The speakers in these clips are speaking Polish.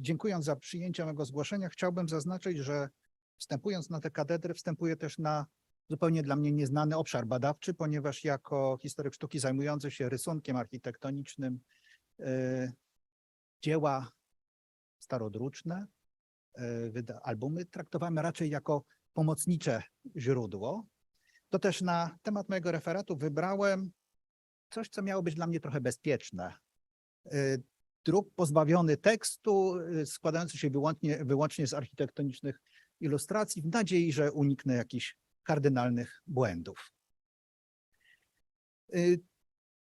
dziękując za przyjęcie mego zgłoszenia, chciałbym zaznaczyć, że wstępując na tę katedrę, wstępuję też na zupełnie dla mnie nieznany obszar badawczy, ponieważ jako historyk sztuki zajmujący się rysunkiem architektonicznym e, dzieła starodruczne, wyda- albumy traktowałem raczej jako pomocnicze źródło. To też na temat mojego referatu wybrałem coś, co miało być dla mnie trochę bezpieczne. E, Druk pozbawiony tekstu, e, składający się wyłącznie, wyłącznie z architektonicznych ilustracji, w nadziei, że uniknę jakichś kardynalnych błędów. Y,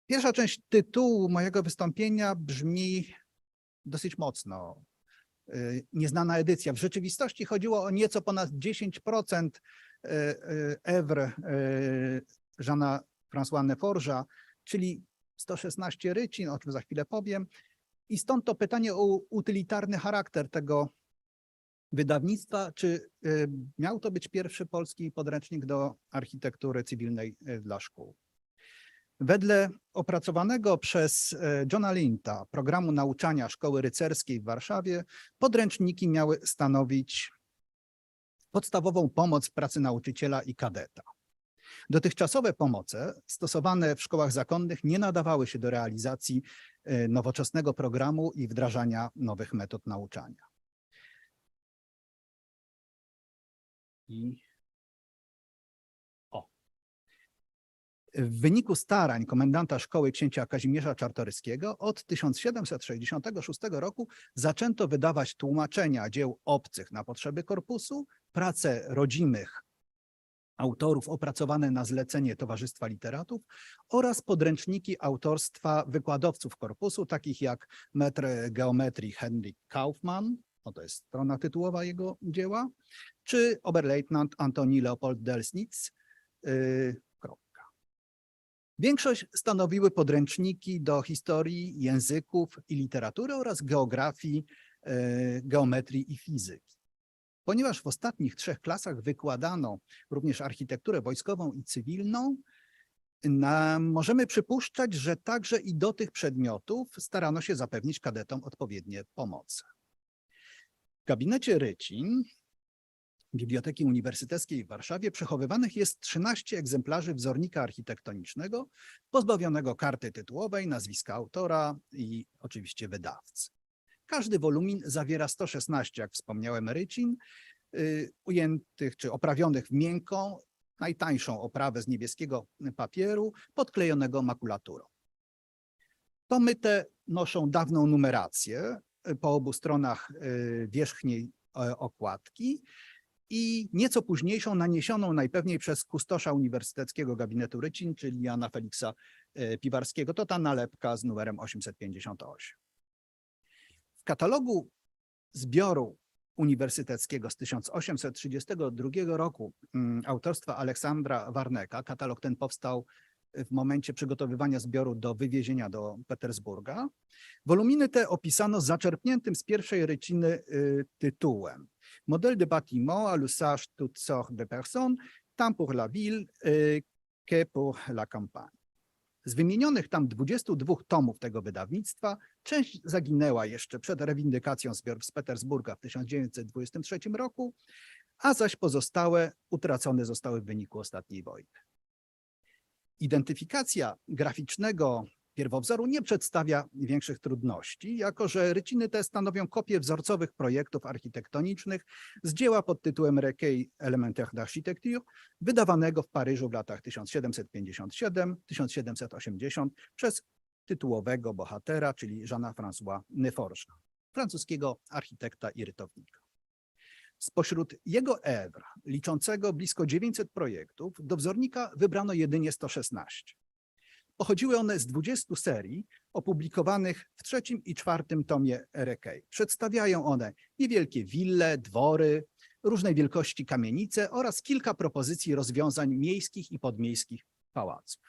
Pierwsza część tytułu mojego wystąpienia brzmi dosyć mocno. Y, Nieznana edycja. W rzeczywistości chodziło o nieco ponad 10% y, y, ewr y, Jeana François Neforge'a, czyli 116 rycin, o czym za chwilę powiem. I stąd to pytanie o utylitarny charakter tego wydawnictwa, czy y, miał to być pierwszy polski podręcznik do architektury cywilnej y, dla szkół. Wedle opracowanego przez y, Johna Linta programu nauczania Szkoły Rycerskiej w Warszawie, podręczniki miały stanowić podstawową pomoc w pracy nauczyciela i kadeta. Dotychczasowe pomoce stosowane w szkołach zakonnych nie nadawały się do realizacji nowoczesnego programu i wdrażania nowych metod nauczania. I. W wyniku starań komendanta szkoły księcia Kazimierza Czartoryskiego od 1766 roku zaczęto wydawać tłumaczenia dzieł obcych na potrzeby korpusu, prace rodzimych autorów opracowane na zlecenie Towarzystwa Literatów oraz podręczniki autorstwa wykładowców korpusu, takich jak metr geometrii Henryk Kaufmann, no to jest strona tytułowa jego dzieła, czy Oberleutnant Antoni Leopold Delsnitz. Yy. Większość stanowiły podręczniki do historii, języków i literatury oraz geografii, yy, geometrii i fizyki. Ponieważ w ostatnich trzech klasach wykładano również architekturę wojskową i cywilną, na, możemy przypuszczać, że także i do tych przedmiotów starano się zapewnić kadetom odpowiednie pomoce. W gabinecie Rycin Biblioteki Uniwersyteckiej w Warszawie przechowywanych jest 13 egzemplarzy wzornika architektonicznego, pozbawionego karty tytułowej, nazwiska autora i oczywiście wydawcy. Każdy wolumin zawiera 116, jak wspomniałem, rycin, y, ujętych czy oprawionych w miękką, najtańszą oprawę z niebieskiego papieru, podklejonego makulaturą. Tomy te noszą dawną numerację y, po obu stronach y, wierzchniej okładki i nieco późniejszą, naniesioną najpewniej przez kustosza Uniwersyteckiego Gabinetu Rycin, czyli Jana Feliksa Piwarskiego. To ta nalepka z numerem 858. Katalogu zbioru uniwersyteckiego z 1832 roku mm, autorstwa Aleksandra Warneka, katalog ten powstał w momencie przygotowywania zbioru do wywiezienia do Petersburga. Woluminy te opisano zaczerpniętym z pierwszej ryciny y, tytułem Modèle de bâtiment à l'usage toutes sortes de personnes, tant pour la ville y, que pour la campagne. Z wymienionych tam 22 tomów tego wydawnictwa, część zaginęła jeszcze przed rewindykacją zbiorów z Petersburga w 1923 roku, a zaś pozostałe utracone zostały w wyniku ostatniej wojny. Identyfikacja graficznego pierwowzoru nie przedstawia większych trudności, jako że ryciny te stanowią kopie wzorcowych projektów architektonicznych z dzieła pod tytułem Recueil élémentaire d'architecture, wydawanego w Paryżu w latach 1757-1780 przez tytułowego bohatera, czyli Jeana François Neforge'a, francuskiego architekta i rytownika. Spośród jego ewr, liczącego blisko 900 projektów, do wzornika wybrano jedynie 116. Pochodziły one z 20 serii opublikowanych w trzecim i czwartym tomie Recueil. Przedstawiają one niewielkie wille, dwory, różnej wielkości kamienice oraz kilka propozycji rozwiązań miejskich i podmiejskich pałaców.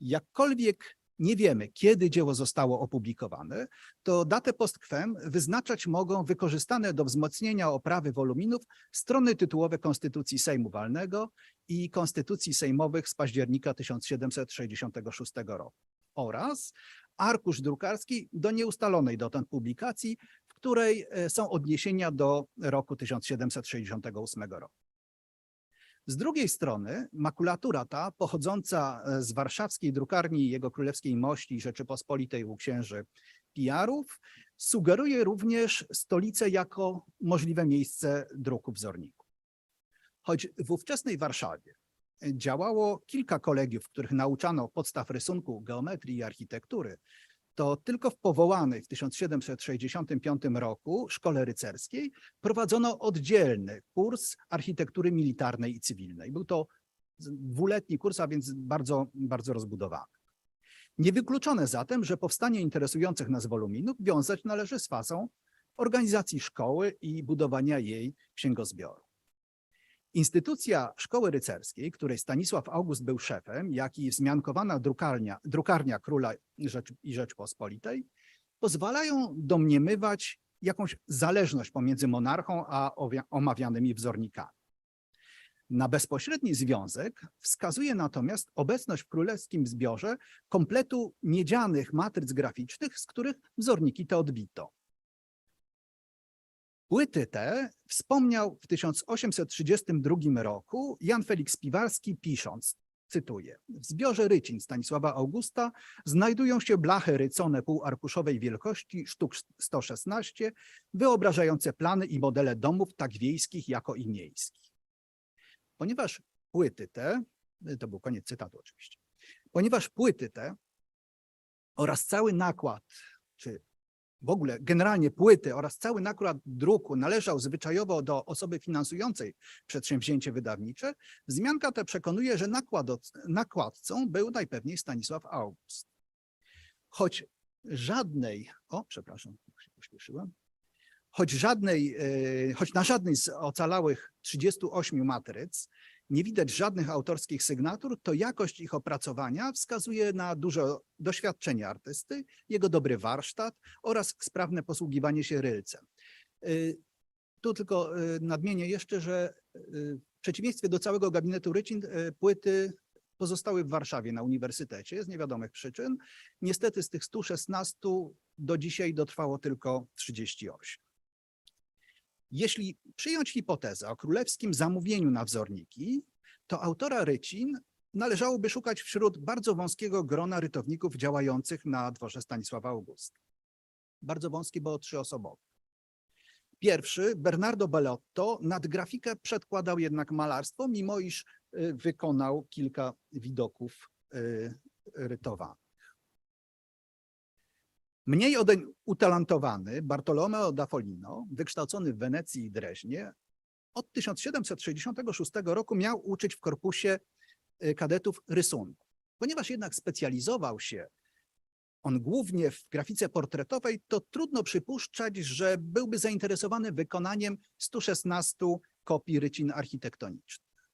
Jakkolwiek nie wiemy, kiedy dzieło zostało opublikowane, to datę postquem wyznaczać mogą wykorzystane do wzmocnienia oprawy woluminów strony tytułowe Konstytucji Sejmu Walnego i Konstytucji Sejmowych z października 1766 roku oraz arkusz drukarski do nieustalonej dotąd publikacji, w której e, są odniesienia do roku 1768 roku. Z drugiej strony makulatura ta, pochodząca e, z warszawskiej drukarni Jego Królewskiej Mości Rzeczypospolitej u księży Pijarów, sugeruje również stolicę jako możliwe miejsce druku wzorników. Choć w ówczesnej Warszawie działało kilka kolegiów, w których nauczano podstaw rysunku, geometrii i architektury, to tylko w powołanej w 1765 roku szkole rycerskiej prowadzono oddzielny kurs architektury militarnej i cywilnej. Był to dwuletni kurs, a więc bardzo, bardzo rozbudowany. Niewykluczone zatem, że powstanie interesujących nas woluminów wiązać należy z fazą organizacji szkoły i budowania jej księgozbioru. Instytucja Szkoły Rycerskiej, której Stanisław August był szefem, jak i wzmiankowana drukarnia, drukarnia Króla Rzecz, i Rzeczpospolitej, pozwalają domniemywać jakąś zależność pomiędzy monarchą a omawianymi wzornikami. Na bezpośredni związek wskazuje natomiast obecność w królewskim zbiorze kompletu miedzianych matryc graficznych, z których wzorniki te odbito. Płyty te wspomniał w 1832 roku Jan Felix Piwarski pisząc, cytuję, w zbiorze rycin Stanisława Augusta znajdują się blachy rycone półarkuszowej wielkości sztuk 116, wyobrażające plany i modele domów tak wiejskich, jako i miejskich. Ponieważ płyty te, to był koniec cytatu oczywiście, ponieważ płyty te oraz cały nakład, czy w ogóle generalnie płyty oraz cały nakład druku należał zwyczajowo do osoby finansującej przedsięwzięcie wydawnicze, wzmianka ta przekonuje, że nakładcą był najpewniej Stanisław August. Choć żadnej, o przepraszam, pośpieszyłem, choć, żadnej, e, choć na żadnej z ocalałych 38 matryc nie widać żadnych autorskich sygnatur, to jakość ich opracowania wskazuje na duże doświadczenie artysty, jego dobry warsztat oraz sprawne posługiwanie się rylcem. Y, tu tylko y, nadmienię jeszcze, że y, w przeciwieństwie do całego gabinetu Rycin płyty pozostały w Warszawie na uniwersytecie z niewiadomych przyczyn. Niestety z tych 116 do dzisiaj dotrwało tylko 38. Jeśli przyjąć hipotezę o królewskim zamówieniu na wzorniki, to autora rycin należałoby szukać wśród bardzo wąskiego grona rytowników działających na dworze Stanisława Augusta. Bardzo wąski, bo trzyosobowy. Pierwszy, Bernardo Bellotto, nad grafikę przedkładał jednak malarstwo, mimo iż y, wykonał kilka widoków y, rytowanych. Mniej utalentowany Bartolomeo da Folino, wykształcony w Wenecji i Dreźnie, od 1766 roku miał uczyć w korpusie y, kadetów rysunku. Ponieważ jednak specjalizował się on głównie w grafice portretowej, to trudno przypuszczać, że byłby zainteresowany wykonaniem 116 kopii rycin architektonicznych.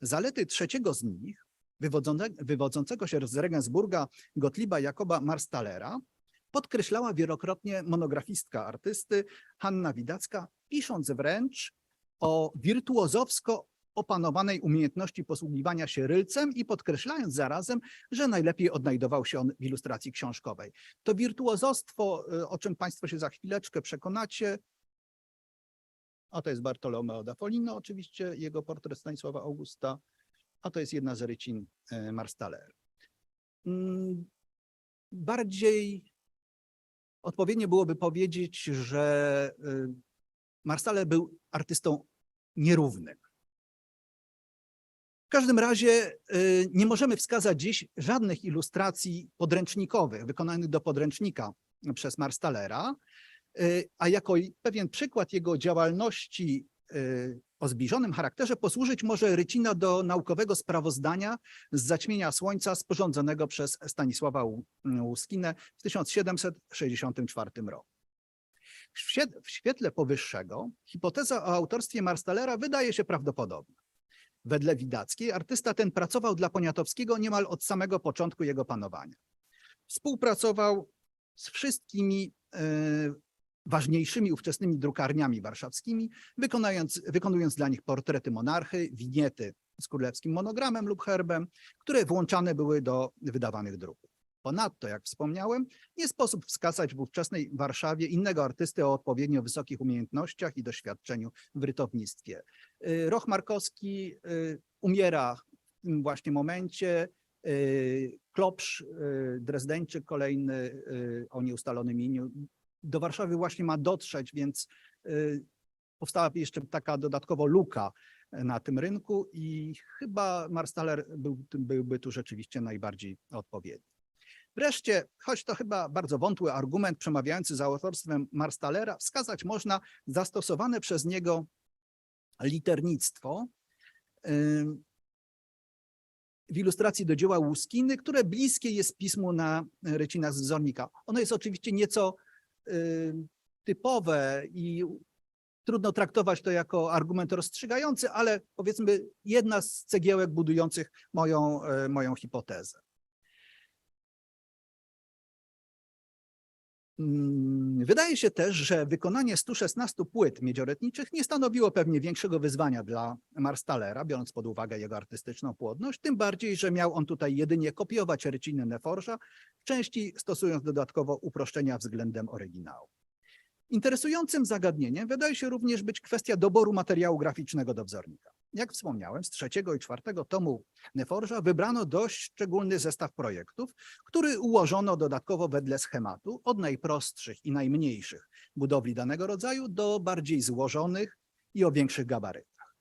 Zalety trzeciego z nich, wywodzącego się z Regensburga Gottlieba Jakoba Marstalera, podkreślała wielokrotnie monografistka artysty Hanna Widacka, pisząc wręcz o wirtuozowsko opanowanej umiejętności posługiwania się rylcem i podkreślając zarazem, że najlepiej odnajdował się on w ilustracji książkowej. To wirtuozostwo, y, o czym Państwo się za chwileczkę przekonacie, a to jest Bartolomeo da Folino, oczywiście jego portret Stanisława Augusta, a to jest jedna z rycin y, Marstaler. Mm, bardziej odpowiednie byłoby powiedzieć, że y, Marstaler był artystą nierównym. W każdym razie y, nie możemy wskazać dziś żadnych ilustracji podręcznikowych wykonanych do podręcznika przez Marstalera, y, a jako pewien przykład jego działalności o zbliżonym charakterze posłużyć może rycina do naukowego sprawozdania z zaćmienia Słońca sporządzonego przez Stanisława Łuskinę w 1764 roku. W świetle powyższego hipoteza o autorstwie Marstalera wydaje się prawdopodobna. Wedle Widackiej artysta ten pracował dla Poniatowskiego niemal od samego początku jego panowania. Współpracował z wszystkimi e, ważniejszymi ówczesnymi drukarniami warszawskimi, wykonując, wykonując dla nich portrety monarchy, winiety z królewskim monogramem lub herbem, które włączane były do wydawanych druków. Ponadto, jak wspomniałem, nie sposób wskazać w ówczesnej Warszawie innego artysty o odpowiednio wysokich umiejętnościach i doświadczeniu w rytownictwie. Y, Roch Markowski y, umiera w tym właśnie momencie. y, Klopsz, Drezdeńczyk kolejny o nieustalonym imieniu do Warszawy właśnie ma dotrzeć, więc y, powstała jeszcze taka dodatkowo luka na tym rynku i chyba Marstaller był, byłby tu rzeczywiście najbardziej odpowiedni. Wreszcie, choć to chyba bardzo wątły argument przemawiający za autorstwem Marstallera, wskazać można zastosowane przez niego liternictwo ym, w ilustracji do dzieła Łuskiny, które bliskie jest pismu na rycinach z wzornika. Ono jest oczywiście nieco typowe i trudno traktować to jako argument rozstrzygający, ale powiedzmy jedna z cegiełek budujących moją, e, moją hipotezę. Wydaje się też, że wykonanie 116 płyt miedzioretniczych nie stanowiło pewnie większego wyzwania dla Marstallera, biorąc pod uwagę jego artystyczną płodność, tym bardziej, że miał on tutaj jedynie kopiować ryciny Neforsza, w części stosując dodatkowo uproszczenia względem oryginału. Interesującym zagadnieniem wydaje się również być kwestia doboru materiału graficznego do wzornika. Jak wspomniałem, z trzeciego i czwartego tomu Neforża wybrano dość szczególny zestaw projektów, który ułożono dodatkowo wedle schematu od najprostszych i najmniejszych budowli danego rodzaju do bardziej złożonych i o większych gabarytach.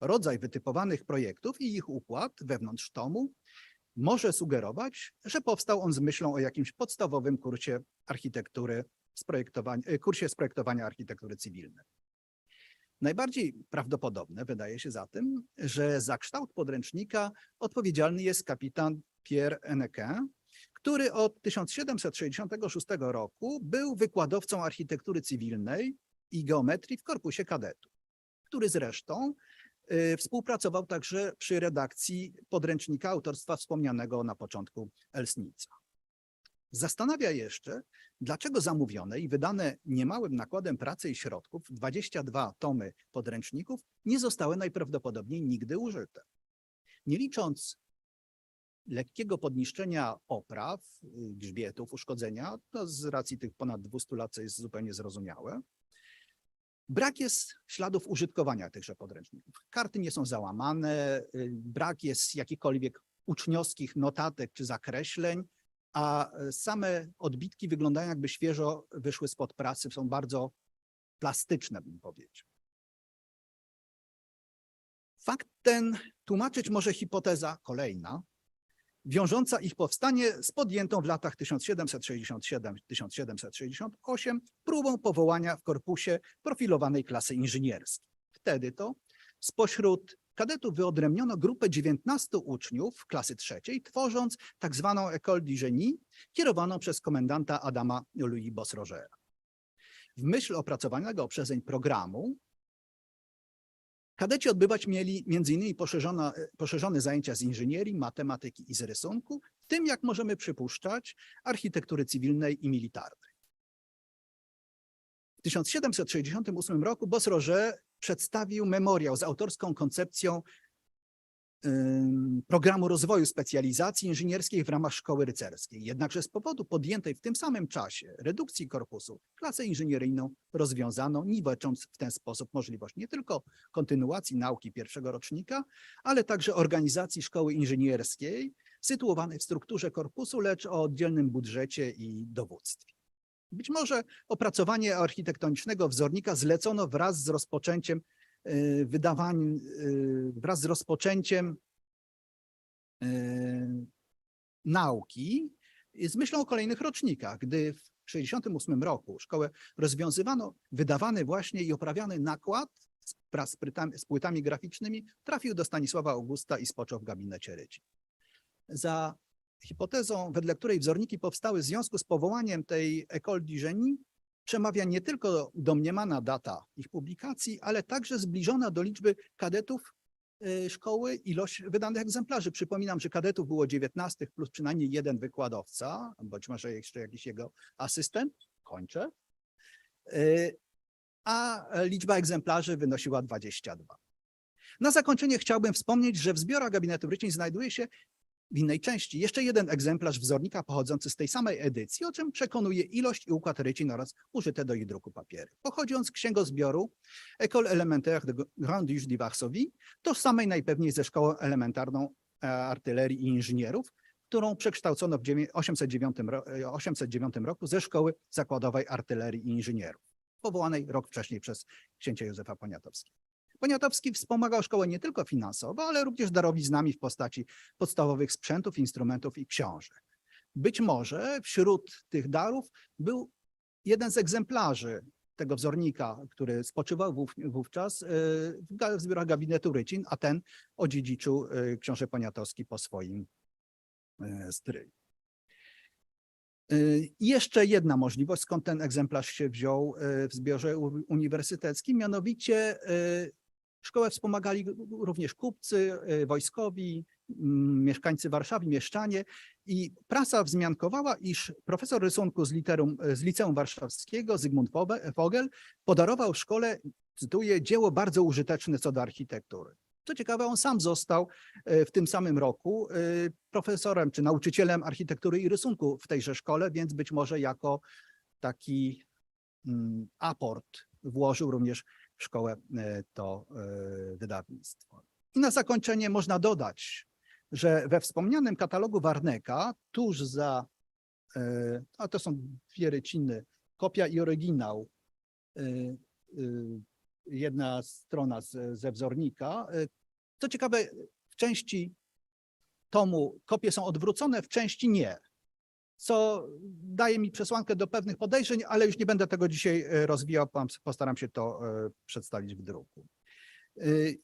Rodzaj wytypowanych projektów i ich układ wewnątrz tomu może sugerować, że powstał on z myślą o jakimś podstawowym kursie architektury kursie sprojektowania architektury cywilnej. Najbardziej prawdopodobne wydaje się zatem, że za kształt podręcznika odpowiedzialny jest kapitan Pierre Hennequin, który od 1766 roku był wykładowcą architektury cywilnej i geometrii w korpusie kadetów, który zresztą y, współpracował także przy redakcji podręcznika autorstwa wspomnianego na początku Elsnica. Zastanawia jeszcze, dlaczego zamówione i wydane niemałym nakładem pracy i środków 22 tomy podręczników nie zostały najprawdopodobniej nigdy użyte. Nie licząc lekkiego podniszczenia opraw, grzbietów, uszkodzenia, to z racji tych ponad 200 lat, co jest zupełnie zrozumiałe, brak jest śladów użytkowania tychże podręczników. Karty nie są załamane, brak jest jakichkolwiek uczniowskich notatek czy zakreśleń, a e, same odbitki wyglądają jakby świeżo wyszły spod pracy, są bardzo plastyczne, bym powiedział. Fakt ten tłumaczyć może hipoteza kolejna, wiążąca ich powstanie z podjętą w latach 1767-1768 próbą powołania w korpusie profilowanej klasy inżynierskiej. Wtedy to spośród kadetów wyodrębniono grupę 19 uczniów klasy trzeciej, tworząc tak zwaną École du Génie, kierowaną przez komendanta Adama Louis Bosrogera. W myśl opracowanego przezeń programu kadeci odbywać mieli m.in. Poszerzone, poszerzone zajęcia z inżynierii, matematyki i z rysunku, w tym, jak możemy przypuszczać, architektury cywilnej i militarnej. W 1768 roku Bosroger przedstawił memoriał z autorską koncepcją programu rozwoju specjalizacji inżynierskiej w ramach szkoły rycerskiej. Jednakże z powodu podjętej w tym samym czasie redukcji korpusu klasę inżynieryjną rozwiązano, niwecząc w ten sposób możliwość nie tylko kontynuacji nauki pierwszego rocznika, ale także organizacji szkoły inżynierskiej sytuowanej w strukturze korpusu, lecz o oddzielnym budżecie i dowództwie. Być może opracowanie architektonicznego wzornika zlecono wraz z rozpoczęciem y, wydawań, y, wraz z rozpoczęciem y, nauki z myślą o kolejnych rocznikach, gdy w 1968 roku szkołę rozwiązywano, wydawany właśnie i oprawiany nakład wraz z płytami graficznymi trafił do Stanisława Augusta i spoczął w gabinecie Rydzi. Za hipotezą, wedle której wzorniki powstały w związku z powołaniem tej École du Génie, przemawia nie tylko domniemana data ich publikacji, ale także zbliżona do liczby kadetów y, szkoły ilość wydanych egzemplarzy. Przypominam, że kadetów było 19 plus przynajmniej jeden wykładowca, być może jeszcze jakiś jego asystent. Kończę. Y, A liczba egzemplarzy wynosiła 22. Na zakończenie chciałbym wspomnieć, że w zbiorach gabinetu Rycin znajduje się w innej części jeszcze jeden egzemplarz wzornika pochodzący z tej samej edycji, o czym przekonuje ilość i układ rycin oraz użyte do ich druku papiery. Pochodzi on z księgozbioru École élémentaire de Grand-Duche de Varsovie, tożsamej najpewniej ze szkołą elementarną e, artylerii i inżynierów, którą przekształcono w dziewię- 809, ro- e, 809 roku ze szkoły zakładowej artylerii i inżynierów, powołanej rok wcześniej przez księcia Józefa Poniatowskiego. Poniatowski wspomagał szkołę nie tylko finansowo, ale również darowiznami w postaci podstawowych sprzętów, instrumentów i książek. Być może wśród tych darów był jeden z egzemplarzy tego wzornika, który spoczywał wów, wówczas e, w, zbiorach gabinetu Rycin, a ten odziedziczył e, książę Poniatowski po swoim e, stryju. Y, Jeszcze jedna możliwość, skąd ten egzemplarz się wziął y, w zbiorze uniwersyteckim, mianowicie y, szkołę wspomagali również kupcy, y, wojskowi, mm, mieszkańcy Warszawy, mieszczanie i prasa wzmiankowała, iż profesor rysunku z, literum, z Liceum Warszawskiego Zygmunt Vogel podarował szkole, cytuję, dzieło bardzo użyteczne co do architektury. Co ciekawe, on sam został e, w tym samym roku e, profesorem czy nauczycielem architektury i rysunku w tejże szkole, więc być może jako taki mm, aport włożył również szkołę e, to e, wydawnictwo. I na zakończenie można dodać, że we wspomnianym katalogu Warneka tuż za, e, a to są dwie ryciny, kopia i oryginał, jedna strona ze wzornika. Co ciekawe, w części tomu kopie są odwrócone, w części nie. Co daje mi przesłankę do pewnych podejrzeń, ale już nie będę tego dzisiaj e, rozwijał, postaram się to e, przedstawić w druku. Y,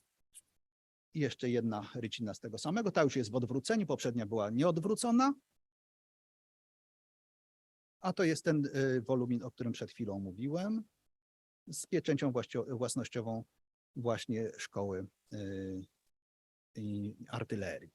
Jeszcze jedna rycina z tego samego, ta już jest w odwróceniu, poprzednia była nieodwrócona. A to jest ten wolumin, o którym przed chwilą mówiłem, z pieczęcią własnościową właśnie szkoły artylerii.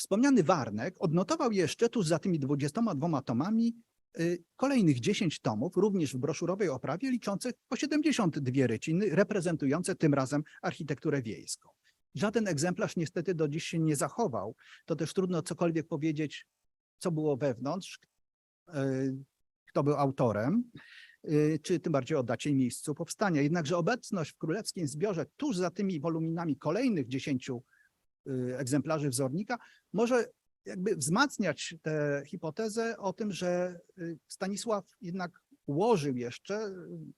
Wspomniany Warnek odnotował jeszcze tuż za tymi 22 tomami y, kolejnych 10 tomów, również w broszurowej oprawie, liczących po 72 ryciny, reprezentujące tym razem architekturę wiejską. Żaden egzemplarz niestety do dziś się nie zachował. To też trudno cokolwiek powiedzieć, co było wewnątrz, y, kto był autorem, y, czy tym bardziej o dacie miejscu powstania. Jednakże obecność w królewskim zbiorze tuż za tymi woluminami kolejnych 10 y, egzemplarzy wzornika może jakby wzmacniać tę hipotezę o tym, że y, Stanisław jednak ułożył jeszcze, y,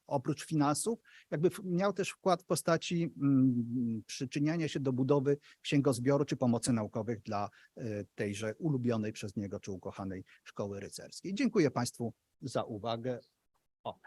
oprócz finansów, jakby miał też wkład w postaci mm, przyczyniania się do budowy księgozbioru czy pomocy naukowych dla y, tejże ulubionej przez niego czy ukochanej szkoły rycerskiej. Dziękuję Państwu za uwagę. O.